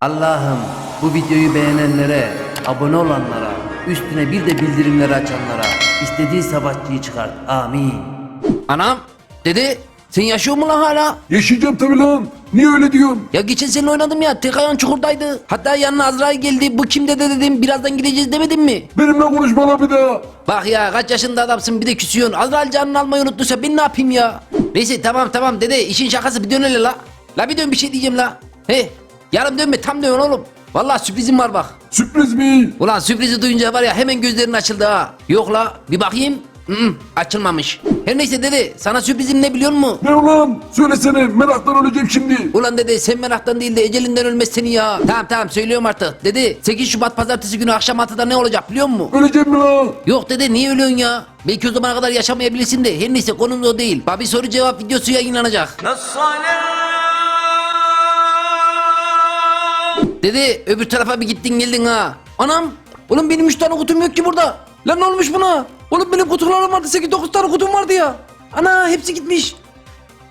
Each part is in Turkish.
Allah'ım bu videoyu beğenenlere, abone olanlara, üstüne bir de bildirimleri açanlara istediği savaşçıyı çıkart. Amin. Anam, dede sen yaşıyor mu lan hala? Yaşayacağım tabii lan. Niye öyle diyorsun? Ya geçen sene oynadım ya tek ayağın çukurdaydı. Hatta yanına Azrail geldi bu kim dede dedim birazdan gideceğiz demedim mi? Benimle konuşma lan bir daha. Bak ya kaç yaşında adamsın bir de küsüyorsun. Azrail canını almayı unuttuysa ben ne yapayım ya? Neyse tamam tamam dede işin şakası bir dön hele la. La bir dön bir şey diyeceğim la. He yarım dönme tam dön oğlum. Vallahi sürprizim var bak. Sürpriz mi? Ulan sürprizi duyunca var ya hemen gözlerin açıldı ha. Yok la bir bakayım. Hı, açılmamış. Her neyse dede sana sürprizim ne biliyor musun? Ne ulan? Söylesene meraktan öleceğim şimdi. Ulan dede sen meraktan değil de ecelinden ölmez seni ya. Tamam tamam söylüyorum artık. Dede 8 Şubat pazartesi günü akşam 6'da ne olacak biliyor musun? Öleceğim mi lan? Yok dede niye ölüyorsun ya? Belki o zamana kadar yaşamayabilirsin de her neyse konumuz o değil. Babi soru cevap videosu yayınlanacak. Dede öbür tarafa bir gittin geldin ha. Anam oğlum benim 3 tane kutum yok ki burada. Lan ne olmuş buna? Oğlum benim kutularım vardı 8-9 tane kutum vardı ya. Ana hepsi gitmiş.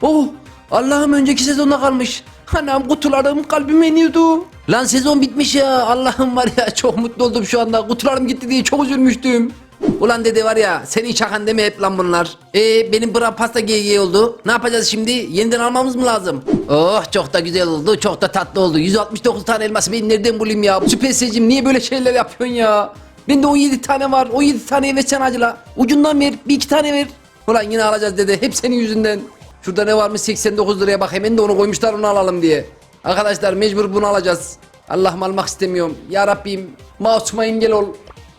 Oh Allah'ım önceki sezonda kalmış. Anam kutularım kalbime iniyordu. Lan sezon bitmiş ya. Allah'ım var ya çok mutlu oldum şu anda. Kutularım gitti diye çok üzülmüştüm. Ulan dede var ya senin şakan deme hep lan bunlar. E benim bra pasta GG oldu. Ne yapacağız şimdi? Yeniden almamız mı lazım? Oh çok da güzel oldu. Çok da tatlı oldu. 169 tane elması ben nereden bulayım ya? Süper Seyircim niye böyle şeyler yapıyorsun ya? Bende 17 tane var. 17 taneye versen acıla. Ucundan ver. Bir iki tane ver. Ulan yine alacağız dede. Hep senin yüzünden. Şurada ne varmış 89 liraya bak hemen de onu koymuşlar onu alalım diye. Arkadaşlar mecbur bunu alacağız. Allah'ım almak istemiyorum. Ya Rabbim masuma engel ol.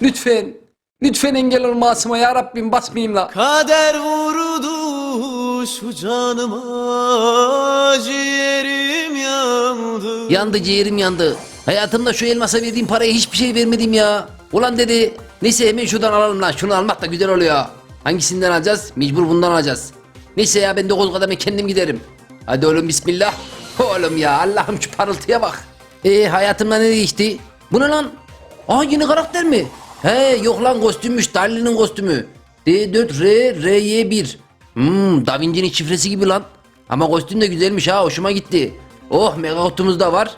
Lütfen. Lütfen engel ol masuma ya Rabbim basmayayım la. Kader vurdu şu canıma ciğerim yandı Yandı ciğerim yandı. Hayatımda şu elmasa verdiğim paraya hiçbir şey vermedim ya. Ulan dedi. Neyse hemen şuradan alalım lan. Şunu almak da güzel oluyor. Hangisinden alacağız? Mecbur bundan alacağız. Neyse ya ben dokuz kademe kendim giderim. Hadi oğlum bismillah. Oğlum ya Allah'ım şu parıltıya bak. E hayatımda ne değişti? Bu ne lan? Aa yeni karakter mi? He yok lan kostümmüş. Darlin'in kostümü. D4R RY1. Hmm Da Vinci'nin şifresi gibi lan. Ama kostüm de güzelmiş ha hoşuma gitti. Oh mega kutumuz da var.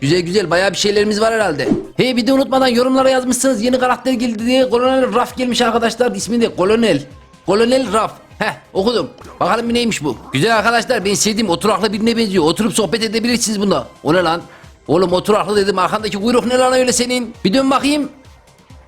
Güzel güzel bayağı bir şeylerimiz var herhalde. Hey bir de unutmadan yorumlara yazmışsınız yeni karakter geldi diye Kolonel Raf gelmiş arkadaşlar ismi de Kolonel. Kolonel Raf. Heh okudum. Bakalım bir neymiş bu. Güzel arkadaşlar ben sevdiğim oturaklı birine benziyor. Oturup sohbet edebilirsiniz bunda. O ne lan? Oğlum oturaklı dedim arkandaki kuyruk ne lan öyle senin? Bir dön bakayım.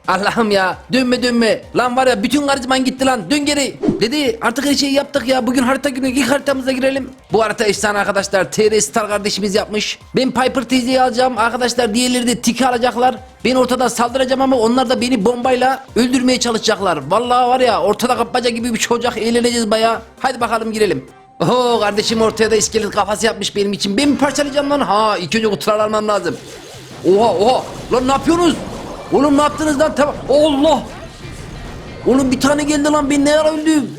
Allah'ım ya dönme dönme. Lan var ya bütün karizman gitti lan dön geri. Dedi artık her şeyi yaptık ya bugün harita günü ilk haritamıza girelim. Bu harita efsane arkadaşlar TR Star kardeşimiz yapmış. Ben Piper teyzeyi alacağım arkadaşlar diğerleri de Tiki alacaklar. Ben ortadan saldıracağım ama onlar da beni bombayla öldürmeye çalışacaklar. Vallahi var ya ortada kapaca gibi bir çocuk eğleneceğiz baya. Hadi bakalım girelim. Oho kardeşim ortaya da iskelet kafası yapmış benim için. Ben mi parçalayacağım lan? Ha ilk önce kutuları almam lazım. Oha oha lan ne yapıyorsunuz? Oğlum ne yaptınız lan tamam. Allah. Oğlum bir tane geldi lan ben ne ara öldüm.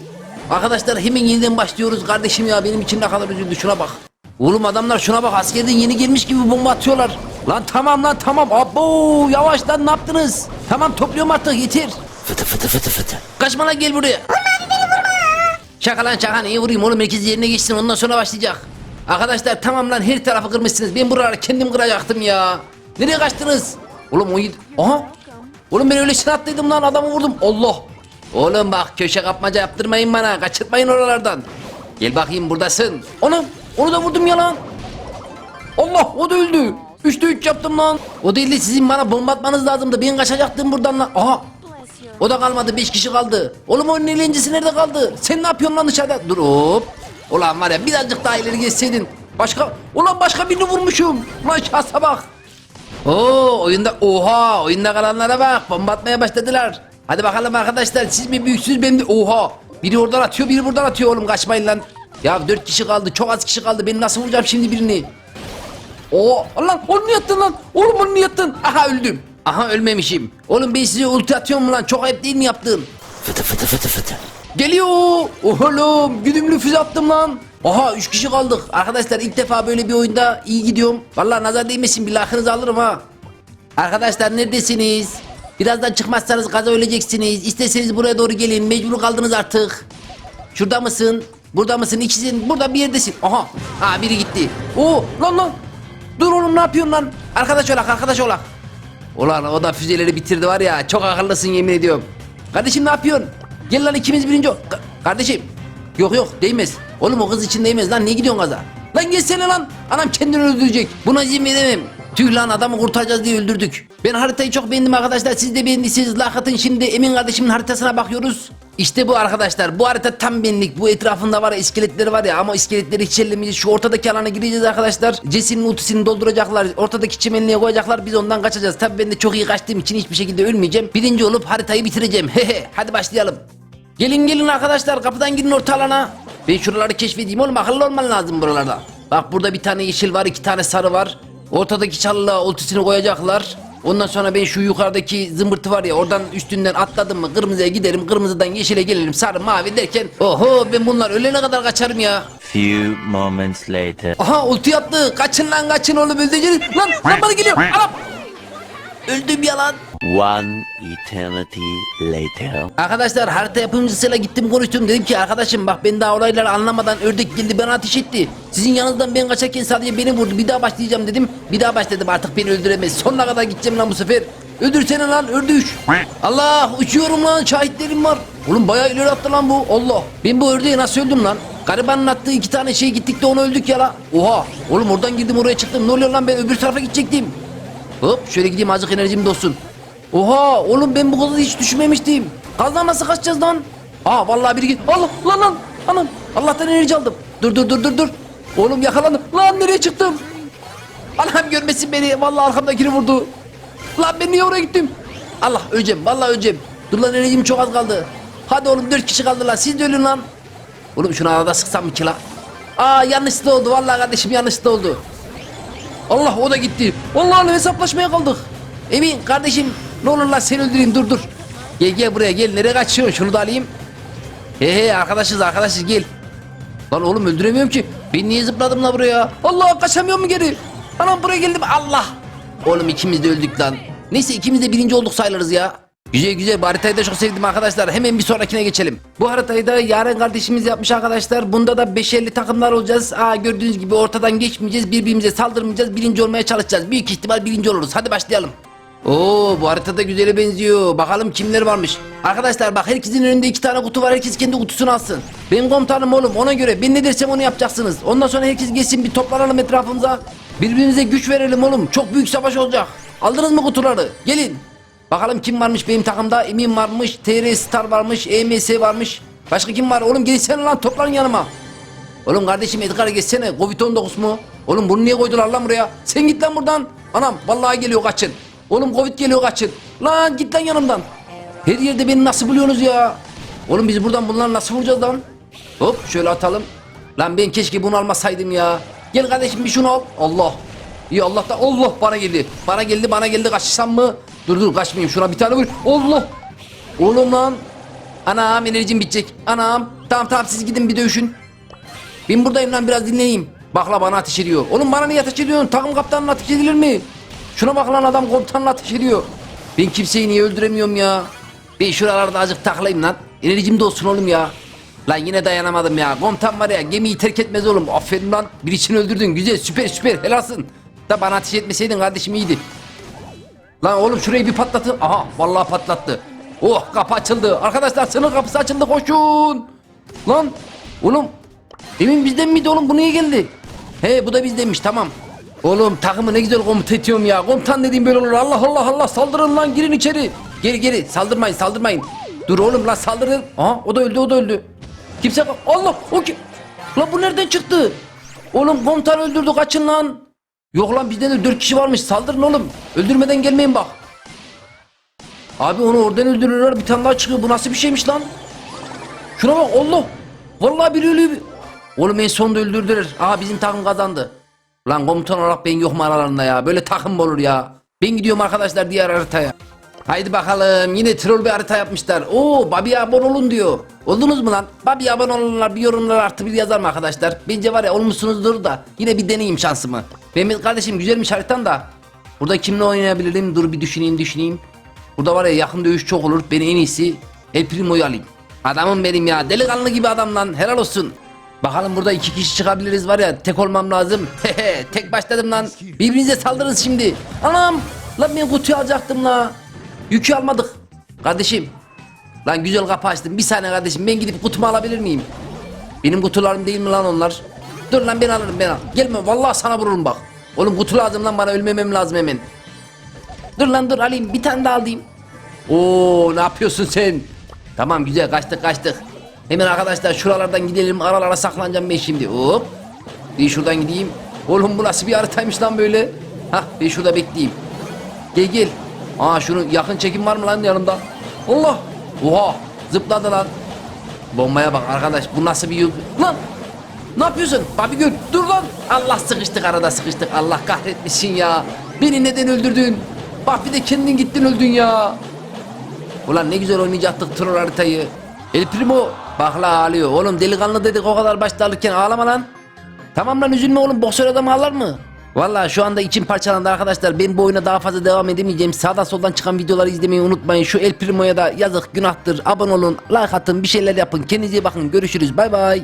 Arkadaşlar hemen yeniden başlıyoruz kardeşim ya benim için ne kadar üzüldü şuna bak. Oğlum adamlar şuna bak askerden yeni gelmiş gibi bomba atıyorlar. Lan tamam lan tamam abo yavaş lan ne yaptınız? Tamam topluyorum artık yeter. Fıtı fıtı fıtı fıtı. Kaçma lan gel buraya. Şaka lan şaka iyi vurayım oğlum herkes yerine geçsin ondan sonra başlayacak. Arkadaşlar tamam lan her tarafı kırmışsınız ben buraları kendim kıracaktım ya. Nereye kaçtınız? Oğlum o yedi... Aha! Oğlum ben öyle şınatlıydım lan adamı vurdum. Allah! Oğlum bak köşe kapmaca yaptırmayın bana. Kaçırtmayın oralardan. Gel bakayım buradasın. Onu, onu da vurdum ya lan. Allah o da öldü. Üçte üç yaptım lan. O değil de sizin bana bomba atmanız lazımdı. Ben kaçacaktım buradan lan. Aha! O da kalmadı. Beş kişi kaldı. Oğlum onun eğlencesi nerede kaldı? Sen ne yapıyorsun lan dışarıda? Dur hop. Ulan var ya birazcık daha ileri geçseydin. Başka... Ulan başka birini vurmuşum. Ulan şansa bak. Oo oyunda oha oyunda kalanlara bak bomba atmaya başladılar. Hadi bakalım arkadaşlar siz mi büyüksünüz ben de oha. Biri oradan atıyor biri buradan atıyor oğlum kaçmayın lan. Ya dört kişi kaldı çok az kişi kaldı ben nasıl vuracağım şimdi birini. Oo lan onu niye attın lan oğlum onu niye attın. Aha öldüm. Aha ölmemişim. Oğlum ben size ulti atıyorum lan çok ayıp değil mi yaptığım. Fıtı fıtı fıtı fıtı. Geliyor. Oğlum güdümlü füze attım lan. Aha 3 kişi kaldık. Arkadaşlar ilk defa böyle bir oyunda iyi gidiyorum. Vallahi nazar değmesin bir lakınızı alırım ha. Arkadaşlar neredesiniz? Birazdan çıkmazsanız gaza öleceksiniz. İsteseniz buraya doğru gelin. Mecbur kaldınız artık. Şurada mısın? Burada mısın? İkisinin burada bir yerdesin. Aha. Ha biri gitti. Oo lan lan. Dur oğlum ne yapıyorsun lan? Arkadaş olak arkadaş olak. Ulan o da füzeleri bitirdi var ya çok akıllısın yemin ediyorum. Kardeşim ne yapıyorsun? Gel lan ikimiz birinci ol- Ka- Kardeşim. Yok yok değmez. Oğlum o kız için değmez lan niye gidiyorsun gaza? Lan gelsene lan. Anam kendini öldürecek. Buna izin veremem. Tüh lan adamı kurtaracağız diye öldürdük. Ben haritayı çok beğendim arkadaşlar. Siz de beğendiyseniz like. Şimdi Emin kardeşimin haritasına bakıyoruz. İşte bu arkadaşlar. Bu harita tam benlik. Bu etrafında var ya iskeletleri var ya ama iskeletleri hiç ellemeyeceğiz. Şu ortadaki alana gireceğiz arkadaşlar. Jesse'nin ultisini dolduracaklar. Ortadaki çimenliğe koyacaklar. Biz ondan kaçacağız. Tabii ben de çok iyi kaçtığım için hiçbir şekilde ölmeyeceğim. Birinci olup haritayı bitireceğim. Hehe. Hadi başlayalım. Gelin gelin arkadaşlar kapıdan girin orta alana. Ben şuraları keşfedeyim oğlum akıllı olman lazım buralarda. Bak burada bir tane yeşil var iki tane sarı var. Ortadaki çalılığa ultisini koyacaklar. Ondan sonra ben şu yukarıdaki zımbırtı var ya oradan üstünden atladım mı kırmızıya giderim kırmızıdan yeşile gelirim sarı mavi derken oho ben bunlar ölene kadar kaçarım ya. Few moments later. Aha ulti attı kaçın lan kaçın oğlum öldüreceğiz. Lan lan bana geliyor anam. Öldüm ya lan. One eternity later. Arkadaşlar harita yapımcısıyla gittim konuştum dedim ki arkadaşım bak ben daha olayları anlamadan ördek geldi bana ateş etti. Sizin yanınızdan ben kaçarken sadece beni vurdu bir daha başlayacağım dedim. Bir daha başladım artık beni öldüremez. Sonuna kadar gideceğim lan bu sefer. Öldürsene lan ördüş. Allah uçuyorum lan şahitlerim var. Oğlum bayağı ileri attı lan bu Allah. Ben bu ördeği nasıl öldüm lan? Garibanın attığı iki tane şey gittik de onu öldük ya la. Oha oğlum oradan girdim oraya çıktım ne oluyor lan ben öbür tarafa gidecektim. Hop şöyle gideyim azıcık enerjim dolsun. Oha oğlum ben bu kadar hiç düşünmemiştim. Gazdan nasıl kaçacağız lan? Aa vallahi biri git. Allah lan lan. Anam Allah'tan enerji aldım. Dur dur dur dur dur. Oğlum yakalandım. Lan nereye çıktım? Anam görmesin beni. Vallahi arkamdakini vurdu. Lan ben niye oraya gittim? Allah öleceğim. Vallahi öleceğim. Dur lan enerjim çok az kaldı. Hadi oğlum dört kişi kaldı lan. Siz de ölün lan. Oğlum şunu arada sıksam mı ki la? Aa yanlışlıkla oldu. Vallahi kardeşim yanlışlıkla oldu. Allah o da gitti. Allah'la hesaplaşmaya kaldık. Emin kardeşim ne olur lan seni öldüreyim dur dur. Gel gel buraya gel nereye kaçıyorsun şunu da alayım. He he arkadaşız arkadaşız gel. Lan oğlum öldüremiyorum ki. Ben niye zıpladım la buraya? Allah kaçamıyor mu geri? Anam buraya geldim Allah. Oğlum ikimiz de öldük lan. Neyse ikimiz de birinci olduk sayılırız ya. Güzel güzel bu haritayı da çok sevdim arkadaşlar. Hemen bir sonrakine geçelim. Bu haritayı da Yaren kardeşimiz yapmış arkadaşlar. Bunda da 550 takımlar olacağız. Aa gördüğünüz gibi ortadan geçmeyeceğiz. Birbirimize saldırmayacağız. Birinci olmaya çalışacağız. Büyük ihtimal birinci oluruz. Hadi başlayalım. Oo bu haritada güzele benziyor. Bakalım kimler varmış. Arkadaşlar bak herkesin önünde iki tane kutu var. Herkes kendi kutusunu alsın. Ben komutanım oğlum ona göre. Ben ne dersem onu yapacaksınız. Ondan sonra herkes geçsin bir toplanalım etrafımıza. Birbirimize güç verelim oğlum. Çok büyük savaş olacak. Aldınız mı kutuları? Gelin. Bakalım kim varmış benim takımda? Emin varmış, TR Star varmış, EMS varmış. Başka kim var? Oğlum gelsene lan toplanın yanıma. Oğlum kardeşim Edgar geçsene. Covid-19 mu? Oğlum bunu niye koydular lan buraya? Sen git lan buradan. Anam vallahi geliyor kaçın. Oğlum Covid geliyor kaçın. Lan git lan yanımdan. Her yerde beni nasıl buluyorsunuz ya? Oğlum biz buradan bunları nasıl vuracağız lan? Hop şöyle atalım. Lan ben keşke bunu almasaydım ya. Gel kardeşim bir şunu al. Allah. İyi Allah da Allah bana geldi. Bana geldi bana geldi kaçsam mı? Dur dur kaçmayayım şuna bir tane vur. Allah. Oğlum lan. Anam enerjim bitecek. Anam. Tamam tamam siz gidin bir dövüşün. Ben buradayım lan biraz dinleyeyim. Bak la bana ateş ediyor. Oğlum bana niye ateş ediyorsun? Takım kaptanına ateş edilir mi? Şuna bak lan adam komutanla ateş ediyor. Ben kimseyi niye öldüremiyorum ya? Ben şuralarda azıcık taklayayım lan. Enerjim de olsun oğlum ya. Lan yine dayanamadım ya. Komutan var ya gemiyi terk etmez oğlum. Aferin lan. Bir için öldürdün. Güzel süper süper helalsın. Da bana ateş etmeseydin kardeşim iyiydi. Lan oğlum şurayı bir patlatın. Aha vallahi patlattı. Oh kapı açıldı. Arkadaşlar sınır kapısı açıldı koşun. Lan oğlum Emin bizden miydi oğlum bu niye geldi? He bu da bizdenmiş tamam. Oğlum takımı ne güzel komuta ediyorum ya. Komutan dediğim böyle olur. Allah Allah Allah saldırın lan girin içeri. Geri geri saldırmayın saldırmayın. Dur oğlum lan saldırın. Aha o da öldü o da öldü. Kimse Allah o ki. Lan bu nereden çıktı? Oğlum komutan öldürdü kaçın lan. Yok lan bizden de dört kişi varmış saldırın oğlum. Öldürmeden gelmeyin bak. Abi onu oradan öldürüyorlar bir tane daha çıkıyor. Bu nasıl bir şeymiş lan? Şuna bak Allah. Vallahi biri ölüyor. Oğlum en sonunda öldürdüler. Aha bizim takım kazandı. Lan komutan olarak ben yok mu aralarında ya? Böyle takım mı olur ya? Ben gidiyorum arkadaşlar diğer haritaya. Haydi bakalım yine troll bir harita yapmışlar. Oo Babi'ye abone olun diyor. Oldunuz mu lan? Babi'ye abone olunlar bir yorumlar artı bir yazar mı arkadaşlar? Bence var ya olmuşsunuzdur da yine bir deneyeyim şansımı. Mehmet kardeşim güzelmiş haritan da. Burada kimle oynayabilirim? Dur bir düşüneyim düşüneyim. Burada var ya yakın dövüş çok olur. Ben en iyisi El Primo'yu alayım. Adamım benim ya. Delikanlı gibi adam lan. Helal olsun. Bakalım burada iki kişi çıkabiliriz var ya tek olmam lazım. Tek başladım lan. Birbirinize saldırırız şimdi. Anam lan ben kutuyu alacaktım la. Yükü almadık. Kardeşim. Lan güzel kapı açtım. Bir saniye kardeşim ben gidip kutumu alabilir miyim? Benim kutularım değil mi lan onlar? Dur lan ben alırım ben al. Gelme vallahi sana vururum bak. Oğlum kutu lazım lan bana ölmemem lazım hemen. Dur lan dur alayım bir tane daha alayım. Oo ne yapıyorsun sen? Tamam güzel kaçtık kaçtık. Hemen arkadaşlar şuralardan gidelim aralara saklanacağım ben şimdi. Hop. Bir şuradan gideyim. Oğlum bu nasıl bir haritaymış lan böyle? Hah ben şurada bekleyeyim. Gel gel. Aa şunu yakın çekim var mı lan yanımda? Allah. Oha zıpladı lan. Bombaya bak arkadaş bu nasıl bir yıl... Lan! Ne yapıyorsun? Babi Gül dur lan! Allah sıkıştık arada sıkıştık. Allah kahretmişsin ya. Beni neden öldürdün? Bak bir de kendin gittin öldün ya. Ulan ne güzel oynayacaktık troll haritayı. El Primo bak la ağlıyor. Oğlum delikanlı dedik o kadar başta alırken ağlama lan. Tamam lan üzülme oğlum boksör adam ağlar mı? Valla şu anda içim parçalandı arkadaşlar. Ben bu oyuna daha fazla devam edemeyeceğim. Sağdan soldan çıkan videoları izlemeyi unutmayın. Şu El Primo'ya da yazık günahtır. Abone olun, like atın, bir şeyler yapın. Kendinize bakın. Görüşürüz. Bay bay.